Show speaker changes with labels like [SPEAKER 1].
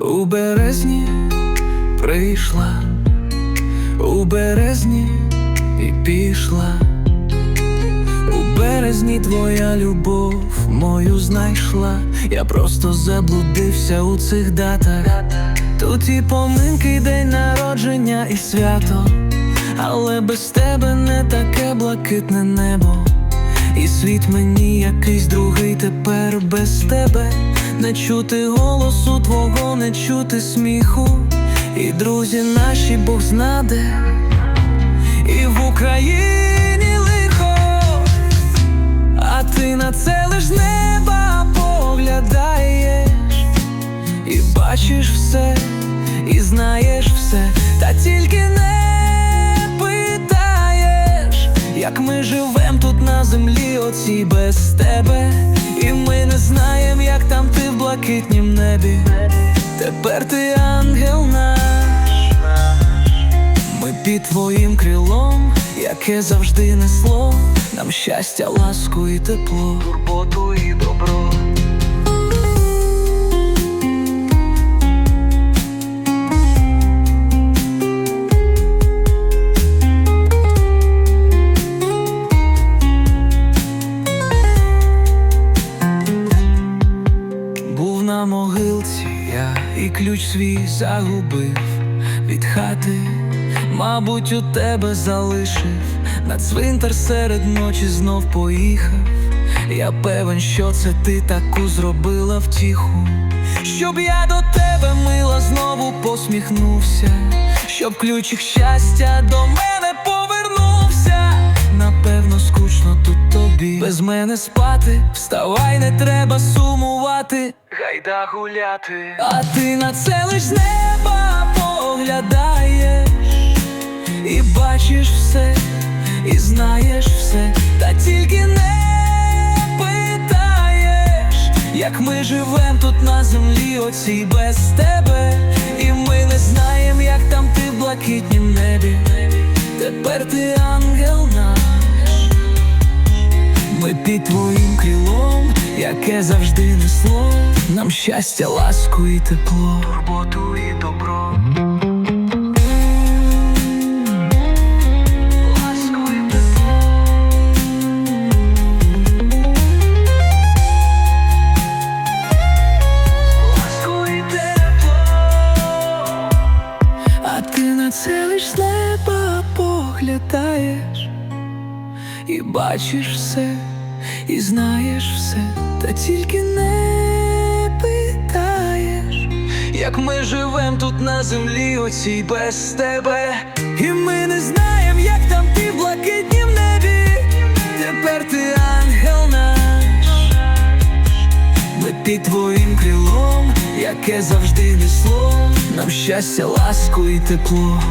[SPEAKER 1] У березні прийшла, у березні і пішла. У березні твоя любов мою знайшла. Я просто заблудився у цих датах. Тут і поминки, день народження і свято. Але без тебе не таке блакитне небо. Світ мені якийсь другий тепер без тебе. Не чути голосу твого, не чути сміху. І друзі наші Бог знаде, і в Україні лихо, а ти на це лиш неба поглядаєш, і бачиш все, і знаєш все, блакитнім небі. Тепер ти ангел наш. Ми під твоїм крилом, яке завжди несло нам щастя, ласку і тепло, турботу і добро. Могилці я і ключ свій загубив від хати, мабуть, у тебе залишив на цвинтар серед ночі знов поїхав. Я певен, що це ти таку зробила втіху, щоб я до тебе мила знову посміхнувся, щоб ключик щастя до мене повернувся. Напевно, скучно тут тобі без мене спати. Вставай, не треба сумувати. Гайда гуляти. А ти на це лиш з неба поглядаєш і бачиш все, і знаєш все, та тільки не питаєш, як ми живем тут на землі, оцій без тебе. І ми не знаєм, як там ти в блакитнім небі. Тепер ти під твоїм крилом, яке завжди несло. Нам щастя, ласку і тепло, турботу і добро. Це лиш неба поглядаєш і бачиш все, і знаєш все, та тільки не питаєш, як ми живем тут на землі, оцій без тебе. І ми не знаєм, як там ти в блакитнім небі. Тепер ти ангел наш. Ми під твоїм крилом, яке завжди несло нам щастя, ласку і тепло.